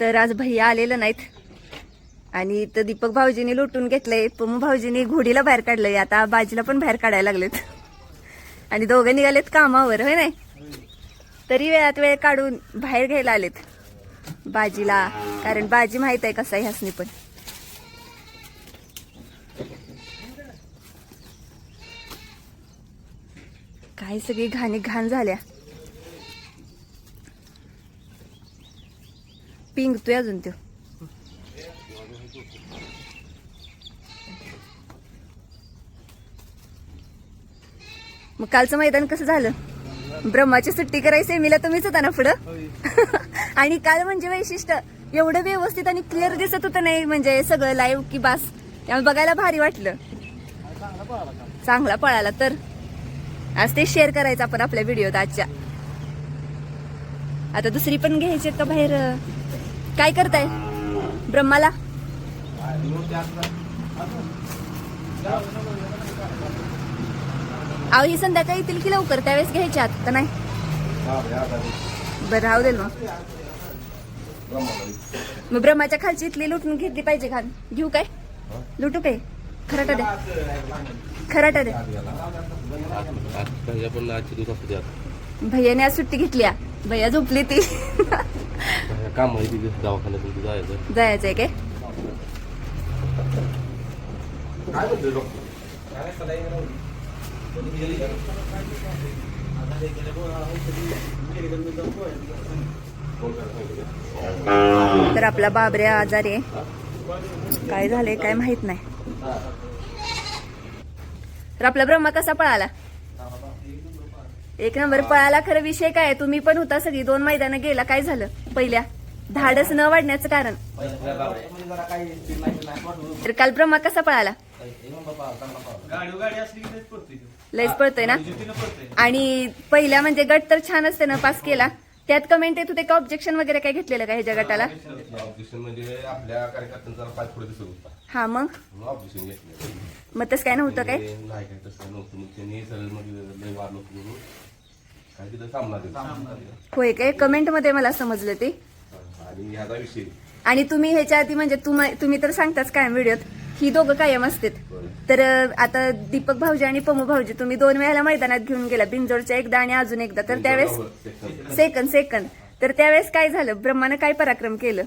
तर आज भैया आलेलं नाहीत. आणि तर दीपक भाऊजीने लुटून घेतलंय. पमू भाऊजीने घोडीला बाहेर काढलंय. आता बाजीला पण बाहेर काढायला लागलेत. आणि दोघं निघालेत कामावर होय नाही? तरी वेळात वेळ काढून बाहेर घ्यायला आलेत. बाजीला कारण बाजी माहीत आहे कसा आहे ह्यासनी पण. काय सगळी घाणी घाण झाल्या. पिंगतोय अजून तो मग कालचं मैदान कसं झालं? ब्रह्माची सुट्टी करायची सेमीला तुम्हीच होता ना पुढं? आणि काल म्हणजे वैशिष्ट्य एवढं व्यवस्थित आणि क्लिअर दिसत होतं नाही म्हणजे सगळं लाईव्ह की बास. त्यामुळे बघायला भारी वाटलं. चांगला पळाला तर. आज ते शेअर करायचं आपण आपल्या व्हिडिओत आजच्या. आता दुसरी पण घ्यायची का बाहेर? काय करताय? ब्रह्माला? अहो ही संध्याकाळी येतील की लवकर? त्यावेळेस घ्यायची आता नाही. बरं राहू दे मग. मग ब्रह्माच्या खालची इथली लुटून घेतली पाहिजे खान घेऊ काय? लुटू काय खराटा द्या खराटा द्या भैयाने आज सुट्टी घेतली. भैया झोपली ती. काम माहिती जायचं? जायचंय काय? तर आपला बाबऱ्या आजारी आहे. काय झालंय काय माहीत नाही. तर आपला ब्रह्मा कसा पळाला? एक नंबर पळाला खरं विषय काय? तुम्ही पण होता सगळी. दोन मैदानं गेला. काय झालं? पहिल्या. धाडस न वाढण्याचं कारण. तर काल ब्रह्मा कसा पळाला? लयच पळतोय ना? आणि पहिल्या म्हणजे गट तर छान असते ना पास केला. त्यात कमेंट येत होते का ऑब्जेक्शन वगैरे काय घेतलेलं का ह्याच्या गटाला? ऑब्जेक्शन म्हणजे आपल्या कार्यकर्त्यांचा पुढे दिसत होता हा मग? ऑब्जेक्शन घेतलं मग तसं काय नव्हतं काय? नाही काय तसं नव्हतं. मग त्यांनी सरळ लय काय तिथं सामना दिला होय काय? कमेंटमध्ये मला समजलं ते. आणि ह्याचा विषय. आणि तुम्ही ह्याच्या आधी म्हणजे तुम- तुम्ही तर सांगताच कायम व्हिडिओत ही दोघं कायम असतात. तर अं, आता दीपक भाऊजी आणि पमू भाऊजी तुम्ही दोन वेळेला मैदानात घेऊन गेला बिंजोडच्या एकदा आणि अजून एकदा. तर त्यावेळेस सेकंद सेकंद तर त्यावेळेस काय झालं? ब्रह्मानं काय पराक्रम केलं?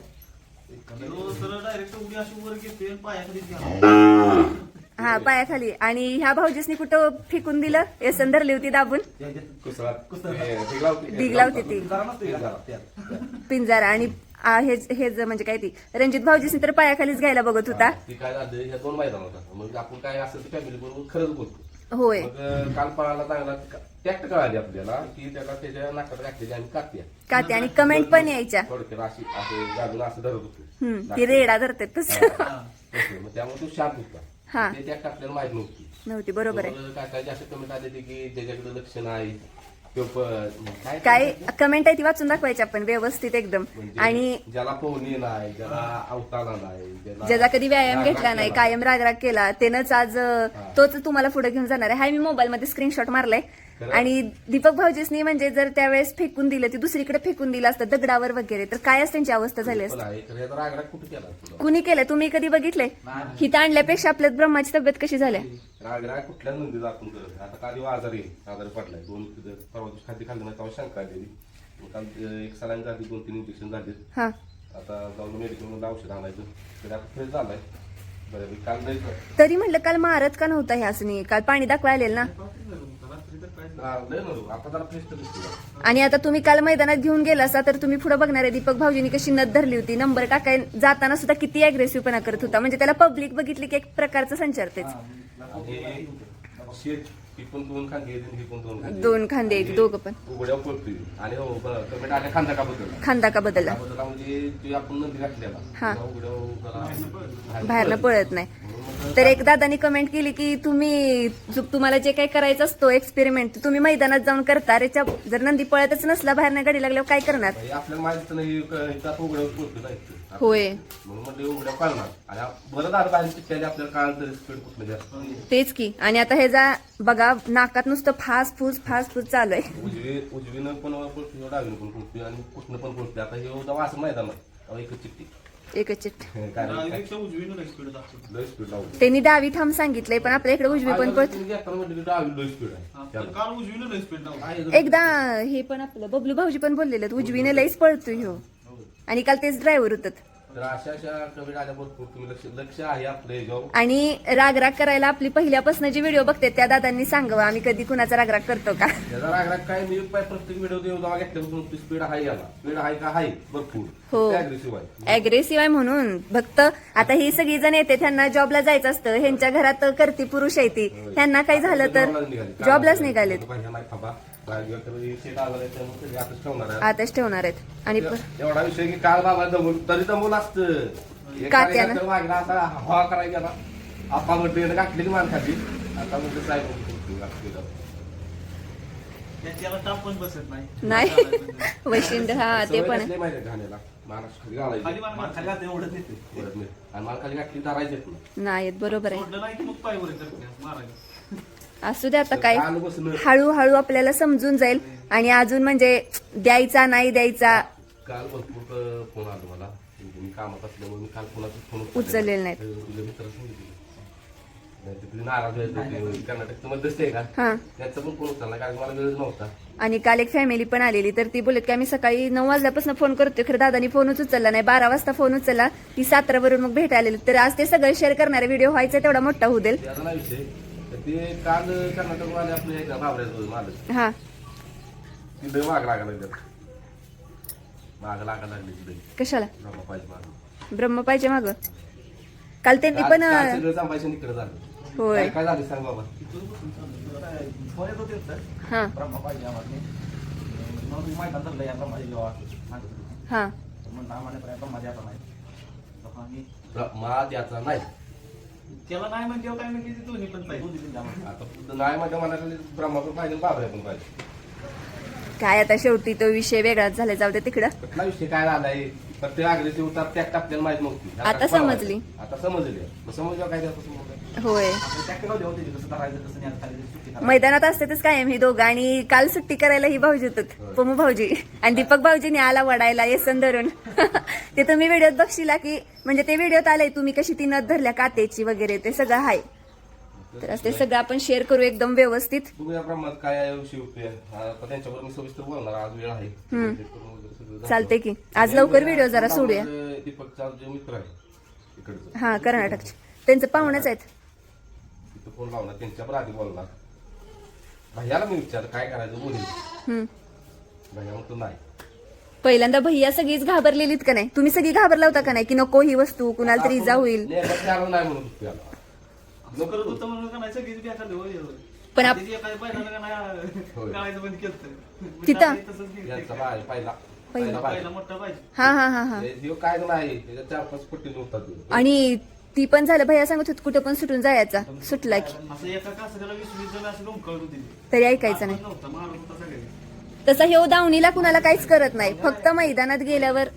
तो सरळ डायरेक्ट उडी अशी वर घेतोय आणि पायाखाली घ्या हा पायाखाली. आणि ह्या भाऊजीसनी कुठं फेकून दिलं? एसन धरली होती दाबून? दिग लावते ती. पिंजारा. आणि हे हे ज- म्हणजे काय ती? रणजित भाऊजीसनी तर पायाखालीच घ्यायला बघत होता. काय झालं दोन मैदान होता. मग आपण काय फॅमिली बरोबर खरंच बोलतो. होय. काल पळाला चांगला टॅक्ट कळाली आपल्याला की त्याला त्याच्या नाकात घातलेली आणि कात्या. का ते आणि कमेंट पण यायच्या. थोडक्यात अशी असे असं धरत होतो. ती रेडा धरतात तसं. त्यामुळे तो शांत हा. ते माहीत नव्हती नव्हती बरोबर आहे काय कमेंट आले होते की ज्याच्याकडे लक्ष नाही तो प- काय काय कमेंट आहे ती वाचून दाखवायची आपण व्यवस्थित एकदम म्हणजे आणि ज्याला पोहणी नाही ज्याला अवताला नाही ज्याचा कधी व्यायाम घेतला नाही. कायम रागराग केला त्यानंच आज तोच तुम्हाला पुढे घेऊन जाणार आहे हाय मी मोबाईल मध्ये स्क्रीनशॉट मारलाय? आणि दीपक भाऊजीसनी म्हणजे जर त्यावेळेस फेकून दिलं ती दुसरीकडे फेकून दिलं असतं दगडावर वगैरे तर कायच त्यांची अवस्था झाली असती? कुणी केलं? तुम्ही कधी बघितलंय? हिथं आणल्यापेक्षा आपल्या ब्रह्माची तब्येत कशी झाल्या? रागराग कुठल्या नंदी आपण करत आता काल ह्यो आजारी आहे. आजारी पडलाय दोन परवा खाल्लं नाही तेव्हा शंका आलेली. काल एक सलाईन झाली दोन तीन इंजेक्शन झाले हा. आता जाऊन मेडिकलमध्ये औषध आणायचं. तर आता फ्रेश झालाय. बरं काल जायचं तरी म्हणलं काल मारत का नव्हता ह्या असनी काल पाणी दाखवाय आलेलं ना? आणि आता तुम्ही काल मैदानात घेऊन गेला असा तर तुम्ही पुढे बघणार आहे दीपक भाऊजींनी कशी नद धरली होती. नंबर टाकाय जाताना सुद्धा किती अग्रेसिव्हपणा करत होता. म्हणजे त्याला पब्लिक बघितली की एक प्रकारचं संचारतेच पण दोन खांदी ही पण दोन खांदी दोन खांदे आहेत दोघं पण. आणि हो कमेंट आल्या खांदा का बद्दल खांदा का बदलला बदला म्हणजे जे आपण नदी घातलेला. हा. तेव्हा उघड्यावर जरा बाहेरनं पळत नाही. तर एक दादानी कमेंट केली की तुम्ही जो- तुम्हाला जे काही करायचं असतो एक्सपेरिमेंट तुम्ही मैदानात जाऊन करता. रेच्या जर नंदी पळतच नसला बाहेरनं गाडी लागल्यावर काय करणार? आपल्याला माहीत पडतो नाही होय. म्हणून उघड्या पाळणार आणि आप- बरं झालं बाहेर चिठ्ठ्याने आपल्याला कळालं तरी स्पीड कुठलं जास्त तेच की. आणि आता हे जा बघा नाकात नुसतं फास फूस फास फूस चालू आहे. उजवी उजवीनं पण डावीनं पण आणि कुठनं पण आता हे असं एकच चिठ्ठी. एकच लावतो त्यांनी डावी थांब सांगितलंय पण आपल्या इकडे उजवी पण पळत हा. एकदा हे पण आपलं बबलू भाऊजी पण बोललेलं उजवीने लईच पळतो ह्यो. आणि काल तेच ड्रायव्हर होतात आणि रागराग करायला आपली पहिल्यापासून जी व्हिडिओ बघते त्या दादांनी सांगावं आम्ही कधी कुणाचा रागराग करतो का? याचा राग राग काय मी प्रत्येक व्हिडिओ देऊ जेव्हा घेतल्यापासून स्पीड आहे याला. स्पीड आहे का? आहे. भरपूर. हो. अग्रेसिव्ह आहे. म्हणून. फक्त आता ही सगळी जण येते त्यांना जॉबला जायचं असतं ह्यांच्या घरात करती पुरुष आहे ती. ह्यांना काही झालं तर जॉबलाच निघालेत. आताच ठेवणार आहे. आताच ठेवणार आहेत आणि एवढा विषय की काल बाबा दमून तरी दमून असतं का त्यानं? मागणं असा हवा करायचा ना आपा म्हणतो गाठली की मान खाली आता. त्याला पण बसत नाही नाही वैशिंड हा ते पण आहे. नसली माहिती आहे घाण्याला महाराष्ट्र खाली घालायची खाली मान खाली घालते एवढंच येते परत नाही. आणि मला खाली गाठली धरायची येत नाही. नाही बरोबर आहे सोडलं नाही की मग पाय वर करते मारायला असू दे आता काय. हळूहळू आपल्याला समजून जाईल आणि अजून म्हणजे द्यायचा नाही द्यायचा. काल भरपूर फोन आला मला. मी कामात असल्यामुळे मी काल कोणाचा फोन उचललेले नाहीत. तुझ्या मित्र सांगितलं नाही तर तुझी नाराज व्हायचं कर्नाटकचं मध्यस्थ आहे का? हा. त्यांचा पण फोन उचलला. कारण मला वेळच नव्हता. आणि काल एक फॅमिली पण आलेली. तर ती बोलत की आम्ही सकाळी नऊ वाजल्यापासून फोन करतोय. खरं दादानी फोनच उचलला नाही. बारा वाजता फोन उचलला. ती सातारावरून मग भेटायला आलेली. तर आज ते सगळं शेअर करणारे व्हिडिओ व्हायचा तेवढा मोठा होऊ देईल. ते काल कर्नाटक वाले आपले मालक. हा. तिथे माग लागायला लागलं माग लागायला लागली तिथे. कशाला? ब्रह्मा पाहिजे माग. ब्रह्म पाहिजे माग? काल त्यांनी पण संभाषण इकडे झालं. होय. काय काय झालं सांग बाबा. फोन येत होते तर. हा. ब्रह्मा पाहिजे आम्हाला मग धरलं या ब्रह्माची जेव्हा सांगत होते हा. म्हणून आम्हाला पर्यंत ब्रह्मा द्यायचा नाही. तेव्हा ब्रह्मा द्याचा नाही. त्याला नाही तेव्हा काय म्हणजे दोन्ही पण पाहिजे. दोन्ही पण द्या म्हणून. आता नाही म्हणजे मला ब्रह्मा पण पाहिजे बाबऱ्या पण पाहिजे. काय आता शेवटी तो विषय वेगळाच झाला जाऊ दे तिकडं. कुठला विषय काय झालाय? प्रत्येक अग्रेसिव्ह उतार त्यात आपल्याला माहीत नव्हती. आता समजली. आता समजली. मग समजलं काय त्याचं समजलं होय. मैदानात असतातच कायम ही दोघं आणि काल सुट्टी करायला ही भाऊजी होतात. पमू भाऊजी आणि दीपक भाऊजीने आला वडायला येसन धरून. ते तुम्ही व्हिडिओत बघशीला की म्हणजे ते व्हिडिओत आलंय तुम्ही कशी ती नथ धरल्या कातेची वगैरे ते सगळं आहे तर ते सगळं आपण शेअर करू एकदम व्यवस्थित. तुम्ही या ब्रह्मात काय आहे विषय उपयोग. आहे? आता त्यांच्यावर मी सविस्तर बोलणार आज वेळ आहे. ते करून वगैरे सगळं झालं. चालतंय की. आज लवकर व्हिडिओ जरा सोडूया. हा कर्नाटकचे. त्यांचं पाहुणेच आहेत. तिथं फोन लावणार त्यांच्यावर आधी बोलणार भैयाला मी विचार काय करायचं बोलील हम्म. भैया म्हणतो नाही. पहिल्यांदा भैया सगळीच घाबरलेलीत का नाही? तुम्ही सगळी घाबरला होता का नाही? की नको ही वस्तू कुणाला तरी इजा होईल? नेमकं त्याला नाही म्हणून होतो याला असं करत होतं म्हणून का नाही? सगळीच बेकार होय, होय. पण आप- त्याची एका बैलाला का नाही होय. करायचं बंद केलं तिथं? तसंच केलं. यांचा बाय पहिला. पहिला. पहिला बाय पहिला मोठा पाहिजे. हा हा हा हा. काय नाही त्याच्या चार पाच पट्टी नव्हता तो. आणि ती पण झालं. भैया सांगत होत कुठं पण सुटून जायचा. सुटला की. असं एका कासऱ्याला वीस वीस जण असं लोंबकळत होती तरी ऐकायचं नाही. नव्हतं मारत होता सगळे तसं हे दावणीला कुणाला काहीच करत नाही. फक्त मैदानात गेल्यावर.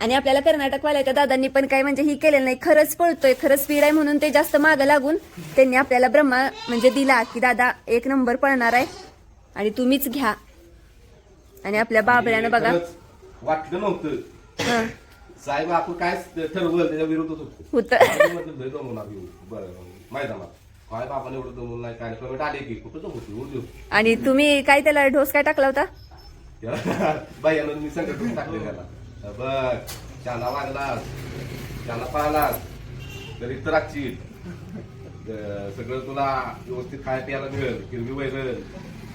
आणि आपल्याला कर्नाटकवाल्या दादांनी पण काय म्हणजे ही केलेलं नाही. खरंच पळतोय खरंच स्पीड आहे म्हणून ते जास्त मागं लागून त्यांनी आपल्याला ब्रह्मा म्हणजे दिला की दादा एक नंबर पळणार आहे आणि तुम्हीच घ्या. आणि आपल्या बाबऱ्यानं बघा. खरंच वाटलं नव्हतं. हं, साहेब आपण काय ठरवलं त्याच्या विरोधात होतो. होतं. काय म्हटलं, लय दमवणार येऊ. बरं, मैदानात. काय बापाने एवढं दमवून नाही. काय पेमेंट आले की. कुठं दमवतो उद्योग आणि तुम्ही काय त्याला ढोस काय टाकला होता? बायानं मी संकट टाकले त्याला. बघ शाना लागलास शाना पाहलास. तरी तर अं, सगळं तुला व्यवस्थित खाय प्यायला मिळेल हिरवी वैरण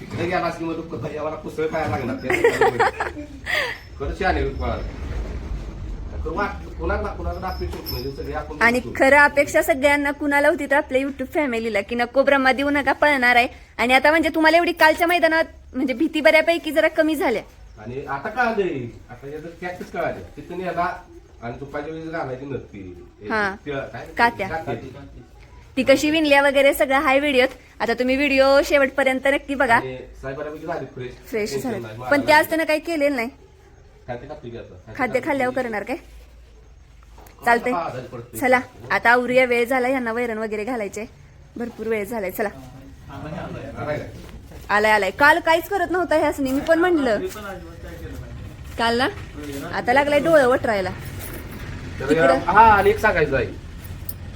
तिकडे गेलास की मग तू भैया मला कुसळ खायला लागणार. त्या खरं शाने आणि बघतो. खरं अपेक्षा सगळ्यांना कुणाला होती तर आपल्या युट्यूब फॅमिलीला की नको ब्रह्मा देऊ नका पळणार आहे. आणि आता म्हणजे तुम्हाला एवढी कालच्या मैदानात म्हणजे भीती बऱ्यापैकी जरा कमी झाल्या. आणि आता कळालंय आता याचं कॅक्टस कळालं. तिथून याला आणि तुपाच्या वेळेस घालायची नसती. हा. कात्या. ती कशी विणल्या वगैरे सगळं हाय व्हिडिओत. आता तुम्ही व्हिडिओ शेवटपर्यंत नक्की बघा. आणि फ्रेश झालं. पण ते असताना काही केलेलं नाही. खाद्य खाल्ल्यावर करणार काय? चालतंय. चला आता आवरूया वेळ झाला यांना वैरण वगैरे घालायचे. भरपूर वेळ झालाय चला. आलोय. आलाय. काल काहीच करत नव्हता ह्यासनी मी पण म्हणलं. केलं ना? आता लागलाय डोळं वटरायला? हा आणि एक सांगायचं आहे.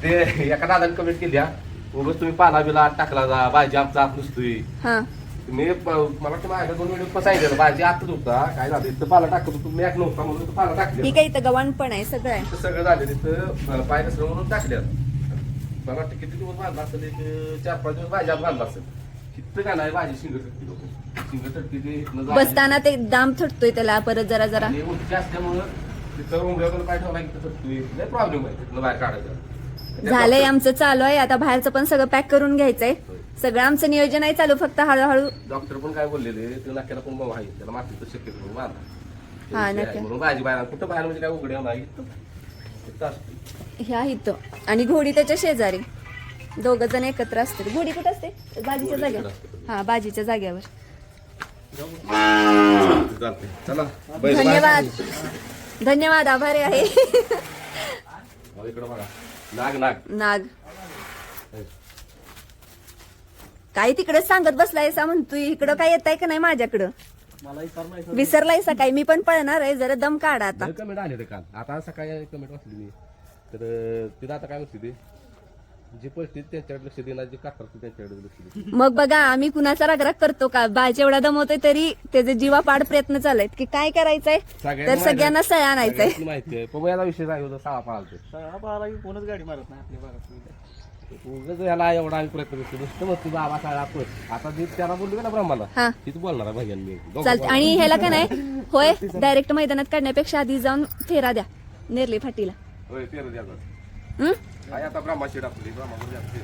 ते एका दादाने कमेंट केली उगाच तुम्ही पाला बिला टाकला जा भाजी आमचा नुसतोय. हा. मी प- मला वाटतं माझ्या दोन पण सांगितलं भाजी आतच होता. काय झालं? इथं पाला टाकत होतो. मॅक नव्हता म्हणून इथं पाला ही टाकले काही इथं गव्हाण पण आहे सगळं. आहे इथं सगळं झालं तिथं पाय म्हणून टाकल्यात मला वाटतं किती दिवस बांधला असेल? एक चार पाच दिवस भाजी आत बांधला असेल. इथं काय नाही भाजी शिंग चटकी लोक. शिंग चटकी ते इथनं जायचं. बसताना ते दाम थटतोय त्याला परत जरा जरा. आणि उंची असल्यामुळं तिथं रुंगल्यावर काय ठेवला की तिथं चटकी लय प्रॉब्लेम आहे तिथनं बाहेर काढायचं. झालंय आमचं चालू आहे. आता बाहेरचं पण सगळं पॅक करून घ्यायचंय. सगळं आमचं नियोजन आहे चालू फक्त हळूहळू. डॉक्टर पण काय बोललेले ते नाक्याला पण आहे त्याला मातीचं शक्यतो म्हणून हा, मारला नक्की. म्हणून भाजी बाहेर कुठं बाहेर म्हणजे काय उघड्या नाही इथं. इथं असते. ह्या इथं. आणि घोडी त्याच्या शेजारी. दोघ जण एकत्र असतात. घोडी कुठं असते? बाजीच्या घोडी जागेवर. असते. हा बाजीच्या जागेवर. चालतंय. चला बैल धन्यवाद. बाहेर. धन्यवाद आभारी आहे. इकडं बघा. नाग नाग. नाग. काय तिकडे सांगत बसलायसा म्हणतोय इकडं काय येत आहे का नाही माझ्याकडं? मला नाही विसरलायसा काय मी पण पळणार आहे जरा दम काढा आता. कमेंट आले ते काल. आता सकाळी कमेंट वाचली मी. तर तिथं आता काय म्हणते ते? जे पळते त्यांच्याकडे लक्ष देणार जे कातरते त्यांच्याकडे लक्ष दे मग बघा आम्ही कुणाचा रागराग करतो का? बाज एवढा दमवतोय तरी त्याचे जीवापाड प्रयत्न चालत की काय करायचंय? तर सगळ्यांना सळ आणायचंय माहिती आहे. पण याला विषय होता सहा पाळतो सगळा पाहिला की कोणच गाडी मारत नाही आपल्या भागात उगाच ह्याला एवढा आम्ही प्रयत्न करतो नुसतं मग तुझा आवाज आला आपण आता त्याला बोललो ना ब्रह्माला हा तिथं बोलणार आहे भैयान मी दोघं चालत बोलणार. आणि ह्याला का नाही होय डायरेक्ट मैदानात काढण्यापेक्षा आधी जाऊन फेरा द्या नेरली फाटीला होय, तेरं द्यायचं. हं? आहे आता ब्रह्माशी टाकली ब्रह्माकडे जाते.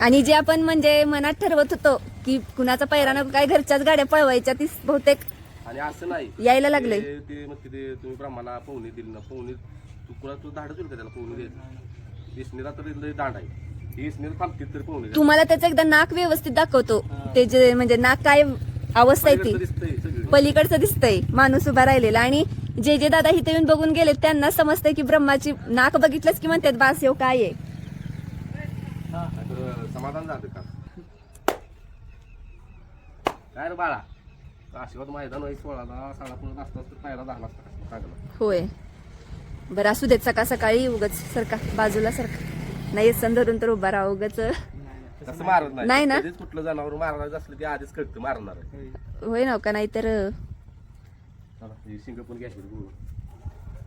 आणि जे आपण म्हणजे मनात ठरवत होतो की कुणाचा पैरा नको काय घरच्याच गाड्या पळवायच्या ती बहुतेक आणि असं नाही यायला लागलंय. ते- ते मग ते तुम्ही ब्रह्माला पवनी दिली ना पवनी तू कुणा तू धाडच का त्याला पवनी द्यायची इसनीला तर लय दांड आहे. ही इसनीला थांबतील तरी पवनी द्या. तुम्हाला त्याचं एकदा नाक व्यवस्थित दाखवतो. ते जे म्हणजे नाक काय अवस्था आहे ती. पलीकडचं दिसतंय सगळं. पलीकडचं दिसतंय. माणूस उभा राहिलेला. आणि जे जे दादा इथे येऊन बघून गेले त्यांना समजतंय की ब्रह्माची नाक बघितलंच की म्हणतात बास येऊ काय आहे? समाधान झालं का? काय रे बाळा? आशीर्वाद मैदान व्हायचं सोळाला साडा पुढे असतात तर पायला झाला असता चांगलं होय. बरं असू देत सकाळ सकाळी उगच सरका बाजूला सरका. नाही सण धरून तर उभा राहा उगच. तसं मारत नाही. ना? कधीच कुठलं जनावर मारायचं असलं की आधीच कळतं मारणार. आहे. होय ना का? नाहीतर चला, ही शिंग पण घ्यायची गुरु.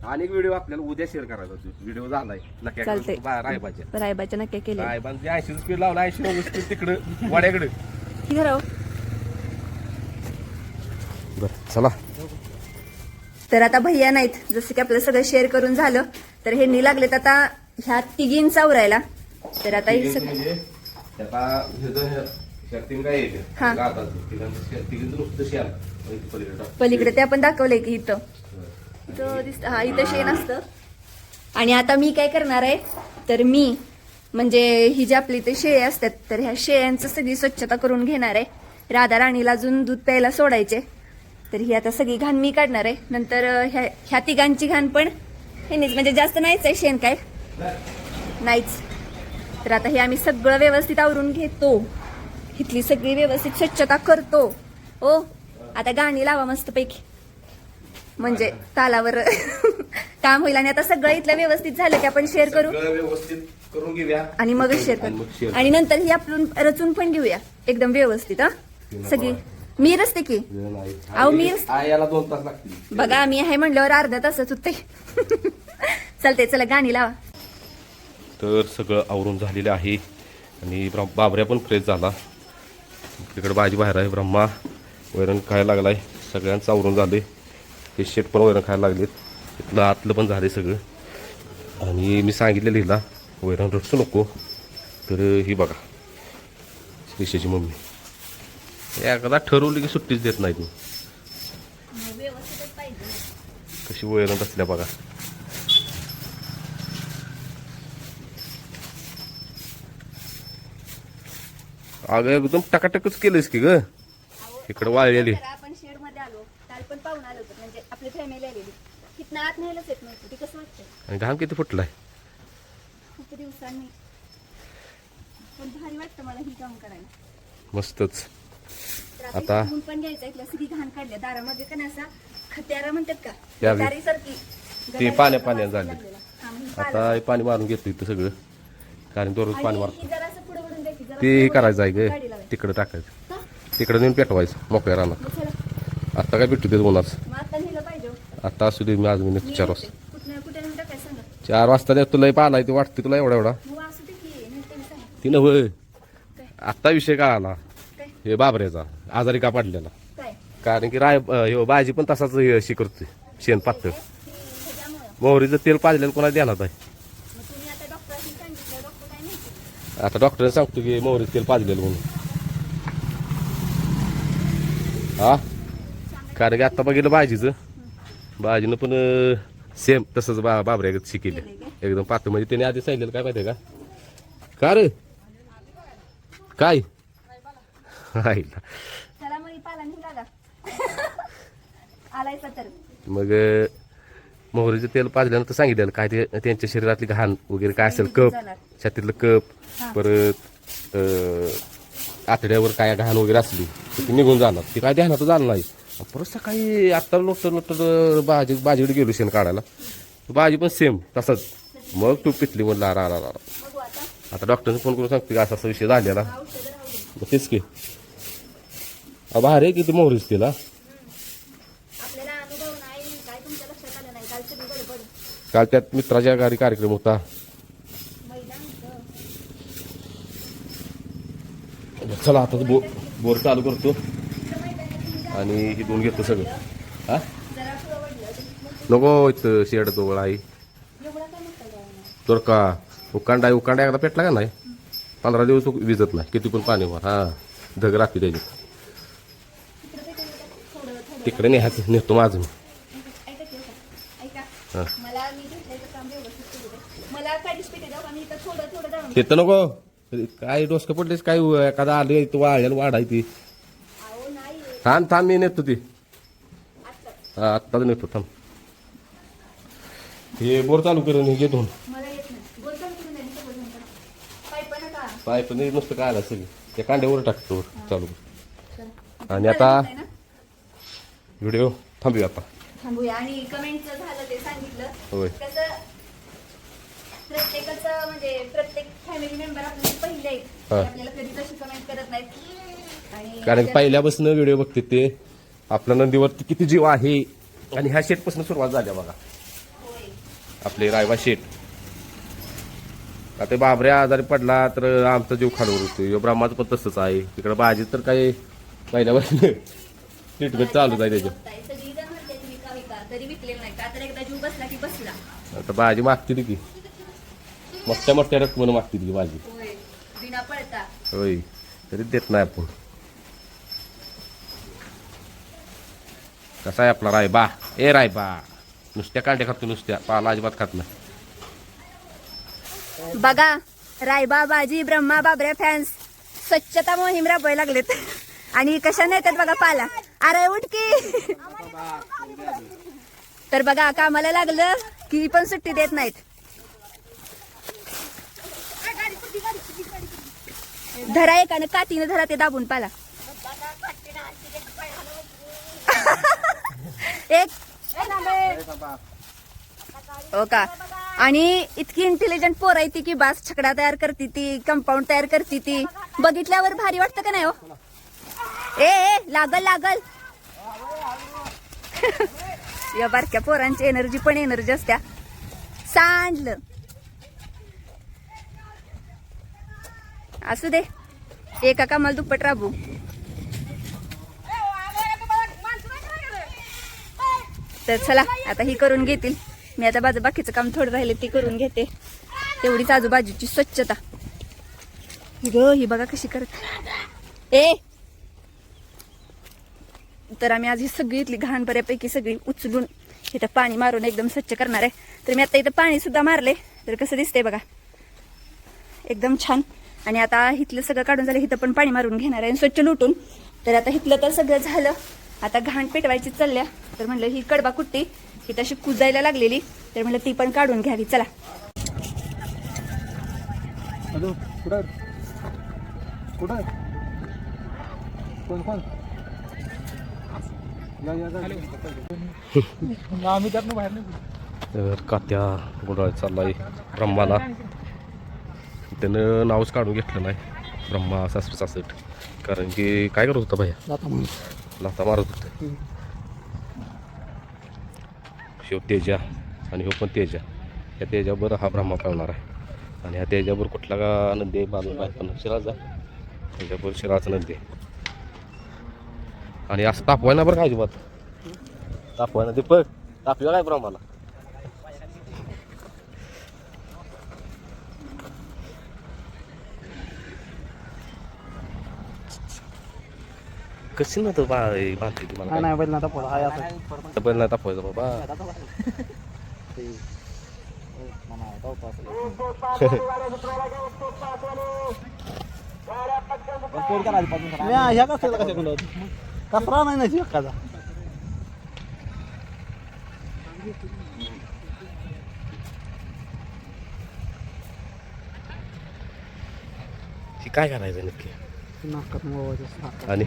आणि एक व्हिडिओ आपल्याला उद्या शेअर करायचा व्हिडिओ झालाय. चालतंय. नक्की रायबाच्या. रायबाच्या नक्की केले रायबांचे ऐंशी स्पीड लावला ऐंशी नव्वद स्पीड तिकडं वाड्याकडे. की राव बर चला. तर आता भैया नाहीत. जसं की आपलं सगळं शेअर करून झालं. तर हे लागलेत आता ह्या तिघींचा उरायला. तर आता हे सगळं हे पलीकडे ते आपण दाखवलंय की इथं. इथं दिसत. हा इथं शेण असतं आणि आता मी काय करणार आहे? तर मी म्हणजे ही जी आपली इथे शेळे असतात तर ह्या शेळ्यांचं सगळी स्वच्छता करून घेणार आहे. राधा राणीला अजून दूध प्यायला सोडायचे तर ही आता सगळी घाण मी काढणार आहे. नंतर ह्या ह्या तिघांची घाण पण ह्यांनीच म्हणजे जास्त नाहीच आहे शेण काय? नाहीच. तर आता हे आम्ही सगळं व्यवस्थित आवरून घेतो. इथली सगळी व्यवस्थित स्वच्छता करतो. ओ आता गाणी लावा मस्तपैकी. म्हणजे तालावर. काम होईल आणि आता सगळं इथलं व्यवस्थित झालं की आपण शेअर करू. व्यवस्थित करून घेऊया. आणि मगच शेअर मग करू. आणि नंतर ही आपण रचून पण घेऊया. एकदम व्यवस्थित हा? सगळी. मी रचते की. अहो, मी- याला दोन तास लागतील. बघा आम्ही आहे म्हणल्यावर अर्धा तासच होते चालते चला गाणी लावा. तर सगळं आवरून झालेलं आहे आणि बाबऱ्या पण फ्रेश झाला. तिकडे भाजी बाहेर आहे ब्रह्मा. वैरण खायला लागलाय. सगळ्यांचं आवरून झाले ते शेट पण वैरण खायला लागलेत. इथलं आतलं पण झाले सगळं. आणि मी सांगितलेलं हिला वैरण रचू नको. तर ही बघा श्रीषाची मम्मी. एकदा ठरवली की सुट्टीच देत नाही तू. कशी वैरण रचल्या बघा. अगं एकदम टकाटकच केलंस की ग. इकडं वाळलेली. आपण शेडमध्ये आलो. काल पण पाहून आलो होतो. म्हणजे आपली फॅमिली आलेली. तिथनं आत न्यायलाच येत नव्हतं. ते कसं वाटतं आणि घाम किती फुटलाय? खूप दिवसांनी. पण भारी वाटतं मला ही काम करायला. मस्तच. आता- आता इथून पण घ्यायचं इथल्या सगळी घाण काढल्या. दारामध्ये का नाही असा खत्यारा म्हणतात का? त्यावे- सारखी ती पाण्या पाण्यात झाली. आता हे पाणी मारून घेतो इथं सगळं. कारण दररोज पाणी मारतो. आणि जरासं पुढं वळून द्या की, जरा ते पुढं हे करायचं आहे गाडी ग लावायची. तिकडं टाकायचं. हा? तिकडं नेऊन पेटवायचं. मोकळ्या रानात. मग चला. आता काय भेटू देत उन्हाच मग आता नेलं पाहिजे हो. आता असू दे मी आज मी चार. वाजता. कुठनं कुठे नेऊन टाकायचं सांगा? चार वाजता नाही तुला पाहिला ते वाटते तुला एवढा एवढा. मग असू दे की नेते मी सांगा. ती नव्ह. आत्ता विषय काय आला? काय? हे बाबऱ्याचा. आजारी का पडलेला? कारण की राय ह्यो भाजी पण तसाच हे शिकरतोय शेण पातळ. मोहरीचं तेल पाजलेलं कोणा ध्यानात आहे मग तुम्ही आता डॉक्टरांनी सांगितलं डॉक्टर काय नाही आता डॉक्टरने सांगतो की मोहरीचं तेल पाजलेलं म्हणून. हा? कारण की आता बघितलं भाजीचं भाजीनं पण सेम तसंच बा बाबऱ्या शिकेल एकदम पातळ. म्हणजे त्याने आधी सांगितलेलं काय माहितीये का? का रे? काय आईला. चला मग पाला नाही लागा तर. मग मोहरीचं तेल पाजल्यानंतर सांगितलेलं काय ते त्यांच्या शरीरातली घाण वगैरे काय असेल कप. छातीतलं कप परत आतड्यावर काय घाण वगैरे असली तर ती निघून जाणार. ती काय ध्यानात झालं नाही. परत सकाळी आत्ता लोट लोट भाजी भाजीकडे गेलो शेण काढायला. भाजी पण सेम तसंच. मग तू पिटली म्हणलं रा रा रा बघू आता. डॉक्टरने फोन करून सांगते की असा असा विषय झालेला. तेच की. अहो, भारी आहे किती मोहरीच तिला आपल्याला अनुभव नाही काय तुमच्या लक्षात आलं नाही काल सगळी गडबड काल त्यात मित्राच्या घरी कार्यक्रम होता. चला आता बो बोर चालू करतो. आणि हे दोन घेतो सगळं. हा? नको इथं शेड तो आई तर का उकांडा आहे. उकांडा एकदा पेटला का नाही? पंधरा दिवस विजत नाही. किती पण पाणी वर हा धग राखी त्याची. तिकडे नेहायचं नेतो माझं. मी हां हा. ऐका मला मी घेतल्याचं काम व्यवस्थित करू दे मला काडीच पेटे जाऊ आणि इथं थोडं थोडं जाऊन ते तर नको. काय डोसकं पडलेस? काय एखादा आले तू वाळ्याला वाढाय ती. थांब थांब मी नेतो ती. हा आत्ताच नेतो थांब. हे बोर चालू करून हे घेतो. पाईप नाही नुसतं काय आलं सगळी. त्या कांड्यावर टाकतो चालू. आणि आता? व्हिडिओ थांबूया आता. थांबूया. आणि कमेंटचं झालं ते सांगितलं. होय. प्रत्येकाचं म्हणजे प्रत्येक फॅमिली मेंबर आपल्याला पहिले आहेत हा. ते आपल्याला कधी तशी कमेंट करत नाहीत. आणि कारण पहिल्यापासून व्हिडिओ बघते ते. आपल्या नंदीवरती किती जीव आहे आणि ह्या शेटपासून सुरुवात झाल्या बघा. होय. आपले रायबा शेट आता बाबऱ्या आजारी पडला तर आमचा जीव खालवर होतो यो ब्रह्माचं पण तसंच आहे. तिकडे भाजी तर काय पहिल्यापासून ट्रीटमेंट चालूच आहे त्याच्या बघताय, सगळीजण म्हणते तुम्ही का? विका तरी विकलेलं नाही. का तर एकदा जीव बसला की बसला. आता भाजी मागते ती. की मोठ्या मोठ्या रकमेनं मागते ती भाजी. होय. बिना पळता. होय. तरी देत नाही आपण. कसा आहे आपला रायबा? ए रायबा नुसत्या कांड्या खातो नुसत्या. पाला अजिबात खात नाही. बघा रायबा बाजी ब्रह्मा बाबऱ्या फॅन्स स्वच्छता मोहीम राबवायला लागलेत. आणि कशा नेतात बघा पाला. अरे उठकी तर बघा कामाला लागलं की पण सुट्टी देत नाहीत. धरा एकानं कातीनं धरा ते दाबून पाला. एक. हो का? आणि इतकी इंटेलिजंट पोर आहे ती की बास छकडा तयार करते ती कंपाऊंड तयार करते ती. बघितल्यावर भारी वाटतं का नाही हो? ए ए लागल लागल. या बारक्या पोरांची एनर्जी पण एनर्जी असत्या. सांडलं. असू दे. एका कामाला दुप्पट राबू तर चला आता ही करून घेतील. मी आता बाजू बाकीचं काम थोडं राहिले ते करून घेते. तेवढीच आजूबाजूची स्वच्छता. ग ही बघा कशी करत. ए! तर आम्ही आज ही सगळी इथली घाण बऱ्यापैकी सगळी उचलून इथं पाणी मारून एकदम स्वच्छ करणार आहे. तर मी आता इथं पाणी सुद्धा मारले तर कसं दिसतंय बघा. एकदम छान. आणि आता इथलं सगळं काढून झालं इथं पण पाणी मारून घेणार आहे आणि स्वच्छ लुटून. तर आता इथलं तर सगळं झालं. आता घाण पेटवायची चालल्या. तर म्हणलं ही कडबा कुट्टी ही तशी कुजायला लागलेली. तर म्हणलं ती पण काढून घ्यावी. चला. कात्या गुंडाळ चाललाय. ब्रह्माला त्यानं नावच काढून घेतलं नाही. ब्रह्मा सासर सासट. कारण की काय करत होता भैया लाथा मारत होतं. शिव तेजा आणि हो पण तेजा. या तेजावर हा ब्रह्मा पावणार आहे. आणि ह्या तेजावर कुठला का नंदी आहे? बाजू बाहेर पण शिराजा त्याच्यावर शिराचा नंदी आहे. आणि असं तापवाय ना बरं का अजिबात? तापवाय ना दीपक तापवा काय ब्रह्माला? कशी ना तो बा बांधते ती मला नाही बैल आता पोळा हाय आता. बैल नाही तापवायचा बाबा. ह्या कसं कशा कसरा नाही ना एखादा? ती काय करायचं नक्की? नाकात मोवायचं आणि?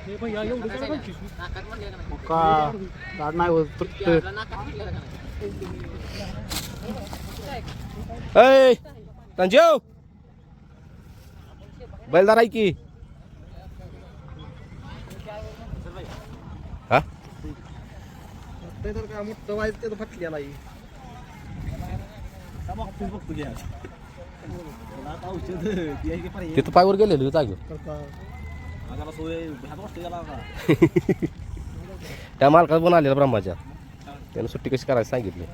का दाड नाही होत तुटत ऐ संजीव बैलदार आहे की? हा? तर काय मोठं व्हायचं फटलेला तिथं पायवर गेलेलो जागे त्या मालकात पण आलेला ब्रह्माच्या. त्यानं सुट्टी कशी करायची सांगितली.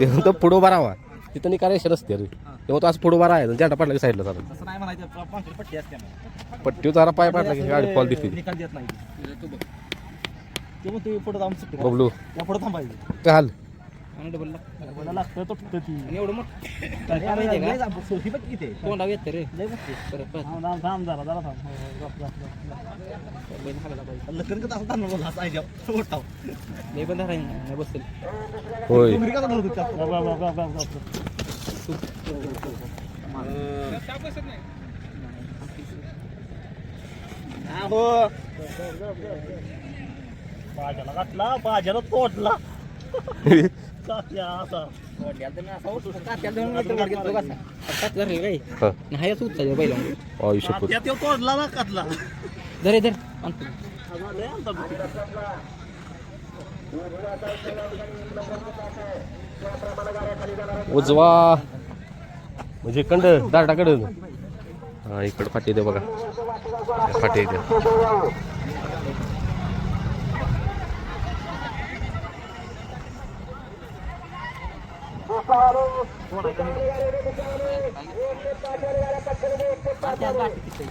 ते म्हणतो पुढं उभा राहा. तिथं नाही करायचं रस्ते रे. तेव्हा तो आज पुढं उभा राहायचा झेंडा पडला की साईडला चालू तसं नाही म्हणायचं. पांढरी पट्टी जरा पाय पडला की गाडी पॉल दिसते. ते ते बबलू. त्या आणि डबल लागतं तुटतं ती. एवढं मोठं. सोफी पण किती तोंडाव येत रे. थांब थांब थांब जरा जरा थांब. हो, हो. लग्न कसं असं थांबलं बोला, असं. होय. हा, हो. बाजाला घातला बाजाला तोडला. कात्या असा. आयुष्य त्यो तोडला ना कातला धरे धर उजवा. म्हणजे कंड दारडाकडं हा इकडं फाटी दे बघा. फाटी दे.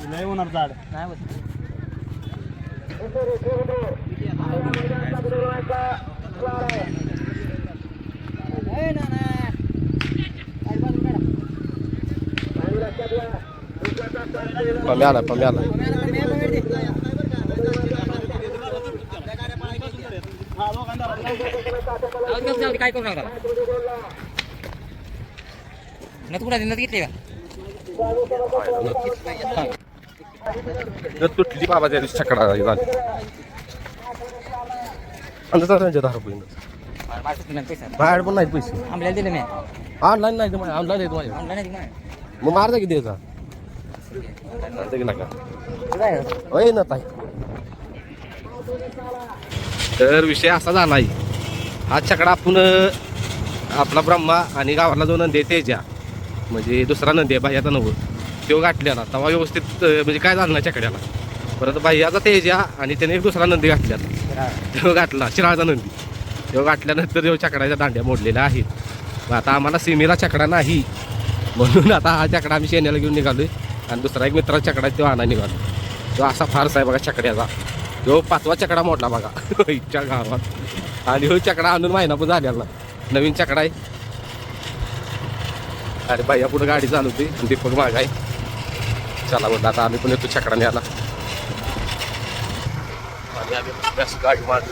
नाही होणार झाड नाही होत पम्या आला काय करू नका ना तू कुठं घेतले का? तुटली. बाबा त्या दिवशी झाली. अंदाज दहा रुपये पैसा बाहेर पण नाही पैसे. आंबल्याला दिले मी ऑनलाईन नाही तुम्हाला ऑनलाईन आहे तुम्हाला ऑनलाईन मग मारता किती याचा? मारता की नका. होय ना ताई. तर विषय असा झालाय. हा छकडा आपण आपला ब्रह्मा आणि गावाला जो नंदी आहे तेजा. म्हणजे दुसरा नदी आहे बाह्याचा नव्हतं तो गाठलेला तेव्हा व्यवस्थित म्हणजे काय झालं ना चकड्याला. परत बाह्याचा तेजा आणि त्याने एक दुसरा नंदी गाठलेला तो गाठला शिराळचा नंदी. तो गाठल्यानंतर तो चकड्याच्या दांड्या मोडलेल्या आहेत. मग आता आम्हाला सीमेला चकडा नाही. म्हणून आता हा चकडा आम्ही शेण्याला घेऊन निघालोय. आणि दुसरा एक मित्रा चकडा तो आणा निघालो तो असा फारसा आहे बघा चकड्याचा. तो पाचवा चकडा मोडला बघा. इच्छा गावात. आणि हो चकडा आणून महिना पण झालेला. नवीन चकडा आहे. अरे बाई पुढे गाडी चालवते दीपक माग आहे. चला म्हटलं आता आम्ही पण येतो चकडा न्यायला आणि आम्ही बसलो असं गाडी मारली.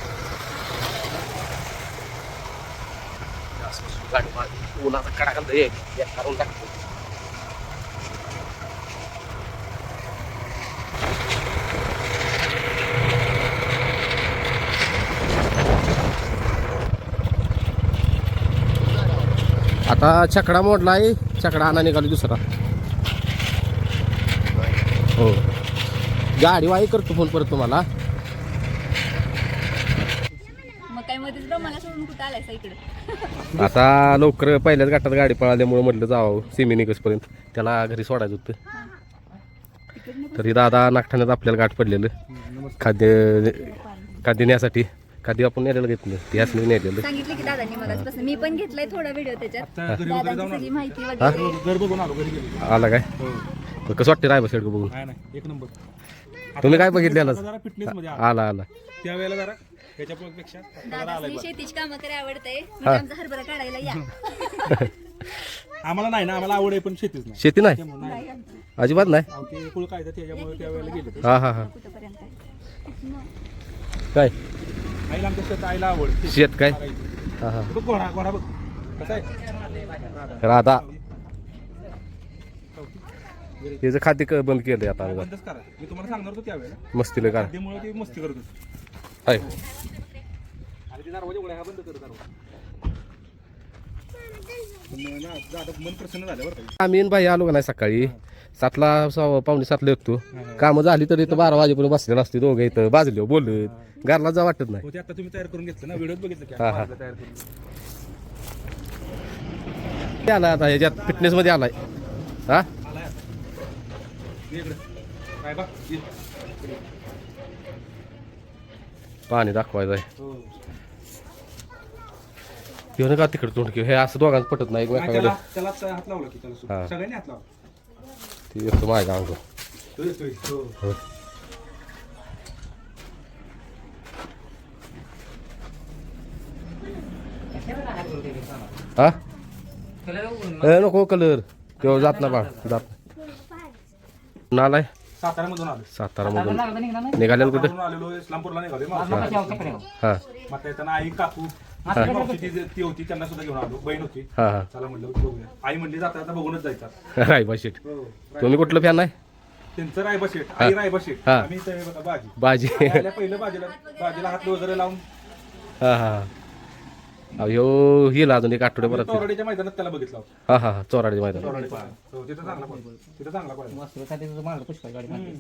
गाडी माग उन्हाचा कडा घालतो आता छकडा मोडला आहे. छकडा आणा निघाली दुसरा. हो. गाडी वाई करतो फोन परत तुम्हाला. मग काय मध्येच ब्रह्माला सोडून कुठं आलायसा इकडं? आता लवकर पहिल्याच गाठात गाडी पळाल्यामुळे म्हटलं जावं. सेमी निघसपर्यंत त्याला घरी सोडायचं होतं. तरी दादा नागठाण्यात आपल्याला गाठ पडलेलं. खाद्य खाद्य नेण्यासाठी खाद्य आपण नेलेलं घेतलं? ते असलं नेलेलं. सांगितलं की दादांनी मला तसं. मी पण घेतलाय थोडा व्हिडिओ त्याच्यात. दादांची सगळी माहिती वगैरे. घर बघून आलो घरी गेलो. आला काय? तर कसं वाटतं राय बसेड बघून? नाही नाही. एक नंबर. तुम्ही काय बघितलेलं? जरा फिटनेस मध्ये आला. आला त्यावेळेला जरा शेतीची कामं करे आवडते म्हणजे आमचा हरभरा काढायला या. आम्हाला नाही ना आम्हाला आवड आहे पण शेतीच नाही. शेती नाही? अजिबात नाही? अहो, ते कुळ काय त्याच्यामुळे त्यावेळेला गेले ते. हा हा हा. कुठपर्यंत काय? आईला आमच्या शेत आईला आवड. शेत काय? हा हा. बघ घोडा घोडा बघ. कसा आहे? राधा. त्याचं खाते क- बंद केलंय आता आम्ही. बंदच करा. मी तुम्हाला सांगणार होतो त्यावेळेला. मस्तीला का त्यामुळे ते मस्ती करत होते. आहे आणि ते दरवाजा उघडा हा बंद कर दरवाजा. पण ना, दादा मन प्रसन्न झालं बरं का? आम्ही आणि भाई आलो का नाही सकाळी? सातला पावणे सातला येतो. कामं झाली तर इथं बारा वाजेपर्यंत बसलेलं असते दोघं इथं. बाजले बोलत. घरला जा वाटत नाही हो ते आता तुम्ही तयार करून घेतलं ना व्हिडिओत बघितलं की हा, हा. आम्ही तयार करून ते आला आता ह्याच्यात फिटनेस मध्ये आलाय हा आलाय आता. ये इकडे काय बघ ये. पाणी दाखवायचं आहे हो. घेऊन का तिकडे तोंड घेऊ हे असं दोघांचं पटत नाही नाही, एकमेकाकडे त्याला त्याला आता हात लावला की त्याला सुद्धा. सगळ्यांनी हात लावला ती येतो माझ्या अंग तो येतोय. हो. हा? नको कलर तेव्हा जात ना बाळ जात. नालाय. साताऱ्यामधून आलो सातारा मधून निघालेलं कुठं? साताऱ्यामधून आलेलो इस्लामपूरला निघालो मावशी. हा. मग आता येताना आई काकू मावशी ती जी- ती होती त्यांना सुद्धा घेऊन आलो. बहीण होती. हा हा. चला म्हणलं बघूया. आई म्हणली जाता आता बघूनच जायचा. रायबा शेट तुम्ही कुठलं फॅन आहे? त्यांचं रायबा शेट आई रायबा शेट हा. आम्ही इथं हे बघा बाजी. बाजी. पहिलं बाजीला. बाजीला हात वगैरे लावून. हा हा हा. ह्यो हिला अजून एक आठवडे परत. तोरडीच्या मैदानात त्याला बघितलं होतं. हा हा हा चोराडी मैदान तोरडी हो, तिथं चांगला. तिथं चांगला तुझं मारलं पुष्कळ गाडी मारली.